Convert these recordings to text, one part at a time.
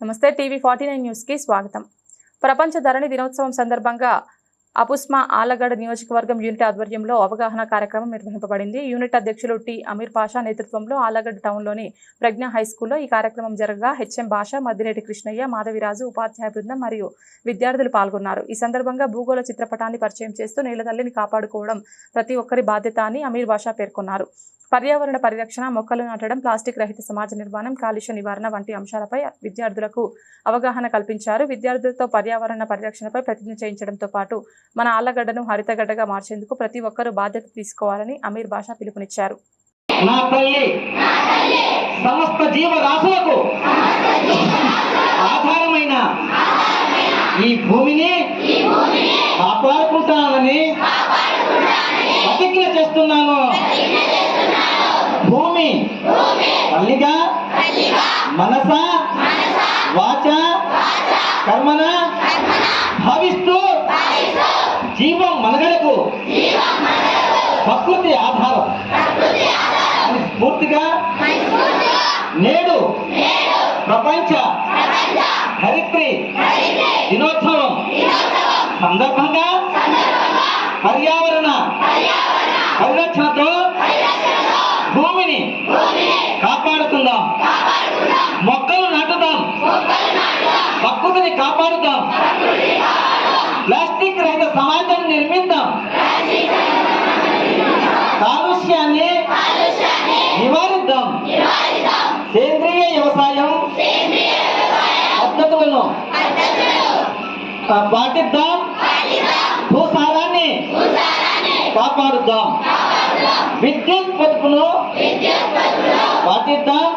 నమస్తే TV forty nine న్యూస్కి స్వాగతం. ప్రపంచ ధరణి దినోత్సవం సందర్భంగా అపుస్మా ఆలగడ్ నియోజకవర్గం యూనిట్ ఆధ్వర్యంలో అవగాహన కార్యక్రమం నిర్వహింపబడింది. యూనిట్ అధ్యక్షులు టి. అమీర్ పాషా నేతృత్వంలో ఆలగడ్ టౌన్లోని ప్రజ్ఞ హై స్కూల్లో ఈ కార్యక్రమం జరగగా హెచ్ఎం భాష మద్దిరెడ్డి కృష్ణయ్య మాధవిరాజు ఉపాధ్యాయ బృందం మరియు విద్యార్థులు పాల్గొన్నారు. ఈ సందర్భంగా భూగోళ చిత్రపటాన్ని పరిచయం చేస్తూ నీళ్ళ తల్లిని కాపాడుకోవడం ప్రతి ఒక్కరి బాధ్యత అని అమీర్ భాషా పేర్కొన్నారు. పర్యావరణ పరిరక్షణ మొక్కలు నాటడం ప్లాస్టిక్ రహిత సమాజ నిర్మాణం కాలుష్య నివారణ వంటి అంశాలపై విద్యార్థులకు అవగాహన కల్పించారు. విద్యార్థులతో పర్యావరణ పరిరక్షణపై ప్రతిజ్ఞ చేయించడంతో పాటు మన ఆళ్ళగడ్డను హరితగడ్డగా మార్చేందుకు ప్రతి ఒక్కరూ బాధ్యత తీసుకోవాలని అమీర్ బాషా పిలుపునిచ్చారు. నా తల్లి సమస్త జీవరాశులకు ఆధారమైన ఈ భూమిని కాపాడుకుంటానని ప్రతిజ్ఞ చేస్తున్నాను భూమి తల్లిగా మనస వాచ కర్మన భావిస్తూ జీవం మనగడకు ప్రకృతి ఆధారం. అని స్ఫూర్తిగా నేడు ప్రపంచ హరిత్రి దినోత్సవం సందర్భంగా పర్యావరణ పరిరక్షణతో భూమిని కాపాడుకుందాం మొక్కలు నాటుదాం కాపాడుతాం. ప్లాస్టిక్ రహిత సమాజం నిర్మిద్దాం. కాలుష్యాన్ని నివారిద్దాం. సేంద్రియ వ్యవసాయం పద్ధతులను పాటిద్దాం భూసారాన్ని కాపాడుద్దాం. విద్యుత్ పొదుపును పాటిద్దాం.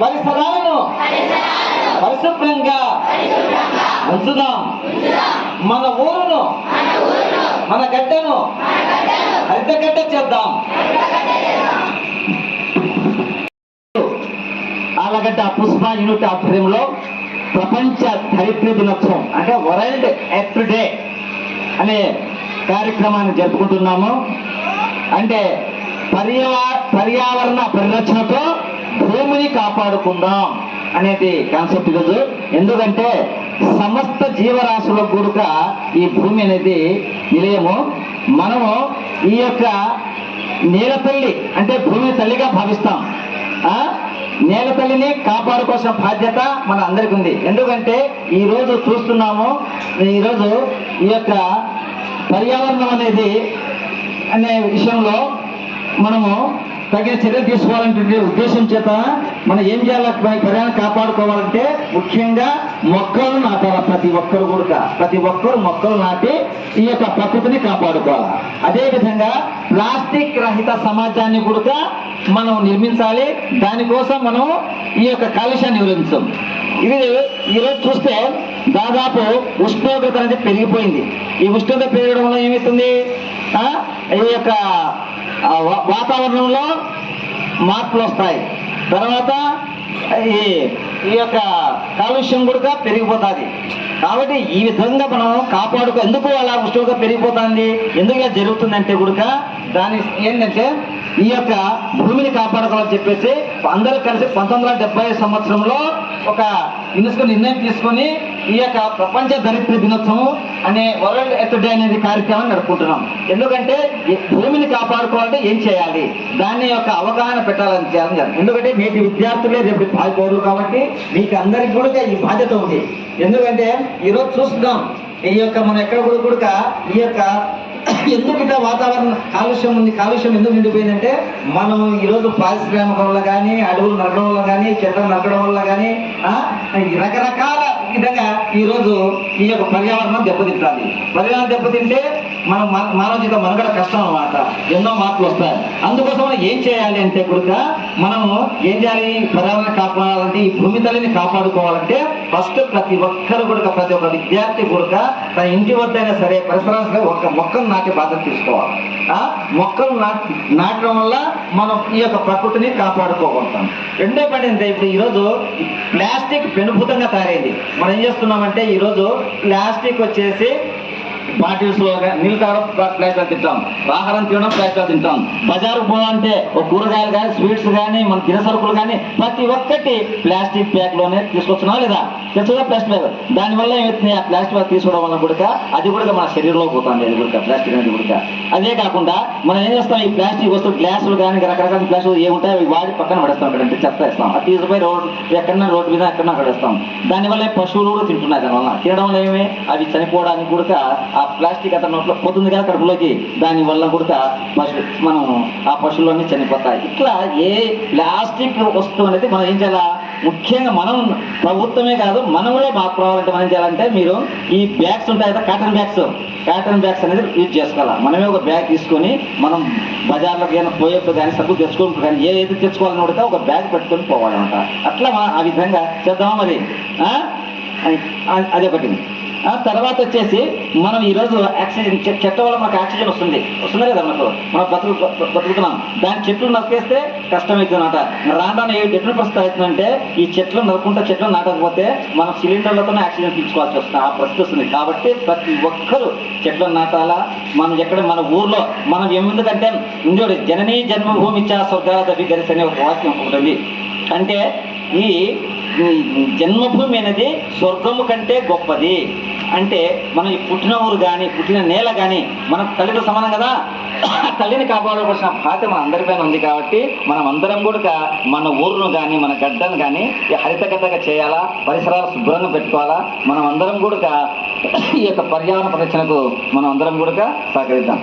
పరిసరాలను పరిశుభ్రంగా ఉంచుదాం. మన ఊరును మన గడ్డను హరితగడ్డ చేద్దాం. ఆలగడ్డ పుష్ప యూనిట్ ఆధ్వర్యంలో ప్రపంచ ధరిత్రి దినోత్సవం అంటే వరల్డ్ ఎర్త్ డే అనే కార్యక్రమాన్ని జరుపుకుంటున్నాము. అంటే పర్యావరణ పరిరక్షణతో భూమిని కాపాడుకుందాం అనేది కాన్సెప్ట్ ఈరోజు. ఎందుకంటే సమస్త జీవరాశుల కూడక ఈ భూమి అనేది నిలయము. మనము ఈ యొక్క నేల తల్లి అంటే భూమి తల్లిగా భావిస్తాం. నేల తల్లిని కాపాడుకోవాల్సిన బాధ్యత మన అందరికి ఉంది. ఎందుకంటే ఈరోజు చూస్తున్నాము ఈరోజు ఈ యొక్క పర్యావరణం అనేది అనే విషయంలో మనము తగిన చర్యలు తీసుకోవాలంటే ఉద్దేశం చేత మనం ఏం చేయాలి పర్యాన్ని కాపాడుకోవాలంటే ముఖ్యంగా మొక్కలు నాటాలి ప్రతి ఒక్కరు కూడా. ప్రతి ఒక్కరు మొక్కలు నాటి ఈ యొక్క ప్రకృతిని కాపాడుకోవాలి. అదేవిధంగా ప్లాస్టిక్ రహిత సమాజాన్ని కూడా మనం నిర్మించాలి. దానికోసం మనం ఈ యొక్క కాలుష్యాన్ని వివరించాం ఇది ఈరోజు చూస్తే దాదాపు ఉష్ణోగ్రత అనేది పెరిగిపోయింది. ఈ ఉష్ణోగ్రత పెరగడం వల్ల ఏమవుతుంది? ఈ యొక్క వా- వాతావరణంలో మార్పులు వస్తాయి. తర్వాత ఈ ఈ యొక్క కాలుష్యం కూడా పెరిగిపోతుంది. కాబట్టి ఈ విధంగా మనం కాపాడుకో ఎందుకు అలా ఉష్ణోగ్రత పెరిగిపోతుంది? ఎందుకు ఇలా జరుగుతుందంటే కూడా దాని ఏంటంటే ఈ యొక్క భూమిని కాపాడుకోవాలని చెప్పేసి అందరూ కలిసి పంతొమ్మిది వందల సంవత్సరంలో ఒక యునెస్కో నిర్ణయం తీసుకొని ఈ యొక్క ప్రపంచ దరిద్ర దినోత్సవం అనే వరల్డ్ ఎర్త్ డే అనేది కార్యక్రమాన్ని నడుపుకుంటున్నాం ఎందుకంటే భూమిని కాపాడుకోవాలంటే ఏం చేయాలి? దాని యొక్క అవగాహన పెట్టాలని చేయాలని ఎందుకంటే మీకు విద్యార్థులే రేపు పౌరులు కాబట్టి మీకు అందరికి కూడా ఈ బాధ్యత ఉంది. ఎందుకంటే ఈరోజు చూస్తున్నాం ఈ యొక్క మనం ఎక్కడ కూడా కూడా ఈ యొక్క ఎందుకు ఇట్లా వాతావరణ కాలుష్యం ఉంది కాలుష్యం ఎందుకు నిండిపోయిందంటే మనం ఈరోజు పారిశ్రామిక వల్ల కానీ అడవులు నరకడం వల్ల కానీ చెట్లను నరకడం వల్ల కానీ రకరకాల విధంగా ఈరోజు ఈ యొక్క పర్యావరణం దెబ్బతింటాలి పర్యావరణం దెబ్బతింటే మన- మానవ జీవితం మనుగడ కష్టం అన్నమాట. ఎన్నో మార్పులు వస్తాయి. అందుకోసం మనం ఏం చేయాలి అంటే కూడా మనము ఏం చేయాలి? పర్యావరణ కాపాడాలంటే ఈ భూమి తల్లిని కాపాడుకోవాలంటే ఫస్ట్ ప్రతి ఒక్కరు కూడా ప్రతి ఒక్క విద్యార్థి కూడా తన ఇంటి వద్దైనా సరే పరిసరాలు ఒక మొక్కను నాటి బాధ్యత తీసుకోవాలి. ఆ మొక్కలు నాటి నాటడం వల్ల మనం ఈ యొక్క ప్రకృతిని కాపాడుకోగలుగుతాం. రెండో పని ఏంటంటే ఇప్పుడు ఈరోజు ప్లాస్టిక్ పెనుభూతంగా తయారైంది. మనం ఏం చేస్తున్నామంటే ఈరోజు ప్లాస్టిక్ వచ్చేసి బాటిల్స్ నీళ్ళు కావడం ప్లాస్టిక్ తింటాం. ఆహారం తినడం ప్లాస్టిక్ తింటాం. బజారు పోవాలంటే ఒక కూరగాయలు కానీ స్వీట్స్ కానీ మన తిన సరుకులు కానీ ప్రతి ఒక్కటి ప్లాస్టిక్ ప్యాక్లోనే తీసుకొచ్చినా లేదా? తెచ్చుగా ప్లాస్టిక్ బ్యాగ్. దానివల్ల ఏమవుతుంది? ఆ ప్లాస్టిక్ బ్యాగ్ తీసుకోవడం వల్ల కూడా అది కూడా మన శరీరంలో పోతుంది అది కూడా ప్లాస్టిక్ అనేది కూడా. అదే కాకుండా మనం ఏం చేస్తాం? ఈ ప్లాస్టిక్ వస్తువులు గ్లాసులు కానీ రకరకాల ప్లాస్టిక్ ఏముంటాయి అవి వాడి పక్కన పడేస్తాం అంటే చెత్త వేస్తాం అది తీసుకుపోయి రోడ్డు ఎక్కడన్నా రోడ్డు మీద ఎక్కడన్నా పడేస్తాం దానివల్ల పశువులు కూడా తింటున్నాయి దానివల్ల తినడం ఏమి? అవి చనిపోవడానికి కూడా ఆ ప్లాస్టిక్ అతని నోట్లో పోతుంది కదా కడుపులోకి. దాని వల్ల కూడా పశు మనం ఆ పశువులన్నీ చనిపోతాయి. ఇట్లా ఏ ప్లాస్టిక్ వస్తువు అనేది మనం ఏం చేయాలా? ముఖ్యంగా మనం ప్రభుత్వమే కాదు మనం కూడా రావాలంటే మనం చేయాలంటే మీరు ఈ బ్యాగ్స్ ఉంటాయి కదా కాటన్ బ్యాగ్స్ కాటన్ బ్యాగ్స్ అనేది యూజ్ చేసుకోవాలి? మనమే ఒక బ్యాగ్ తీసుకొని మనం బజార్లోకి కానీ పోయేప్పుడు కానీ సబ్బు తెచ్చుకోవాలి కానీ ఏ ఏది తెచ్చుకోవాలని ఒక బ్యాగ్ పెట్టుకొని పోవాలన్నమాట. అట్లా ఆ విధంగా చేద్దామా మరి? ఆ? తర్వాత వచ్చేసి మనం ఈరోజు ఆక్సిజన్ చెట్ల వల్ల మనకు ఆక్సిజన్ వస్తుంది. వస్తుంది కదా మనకు. మనం బతుకు బతుకుతున్నాం. దాని చెట్లు నరికేస్తే కష్టమవుతుందన్నమాట. రాను ఎటువంటి పరిస్థితి అవుతుందంటే ఈ చెట్లు నరుకుంటే చెట్లు నాటకపోతే మనం సిలిండర్లతోనే ఆక్సిజన్ తీసుకోవాల్సి వస్తుంది. ఆ పరిస్థితి వస్తుంది. కాబట్టి ప్రతి ఒక్కరూ చెట్లను నాటాలా? మనం ఎక్కడ మన ఊర్లో మనం ఎందుకంటే ఇంకోటి జననీ జన్మభూమి చా స్వర్గాల దవి గరిసి అనే ఒక వాక్యం ఒకటి ఉంది. అంటే ఈ జన్మభూమి అనేది స్వర్గము కంటే గొప్పది. అంటే మనం ఈ పుట్టిన ఊరు కానీ పుట్టిన నేల కానీ మన తల్లితో సమానం కదా? తల్లిని కాపాడవలసిన బాధ్యత మన అందరిపైన ఉంది కాబట్టి మనం అందరం కూడా మన ఊరును కానీ మన గడ్డను కానీ ఈ హరిత గడ్డగా చేయాలా? పరిసరాలు శుభ్రంగా పెట్టుకోవాలా? మనం అందరం కూడా ఈ యొక్క పర్యావరణ పరిరక్షణకు మనం అందరం కూడా సహకరిద్దాం.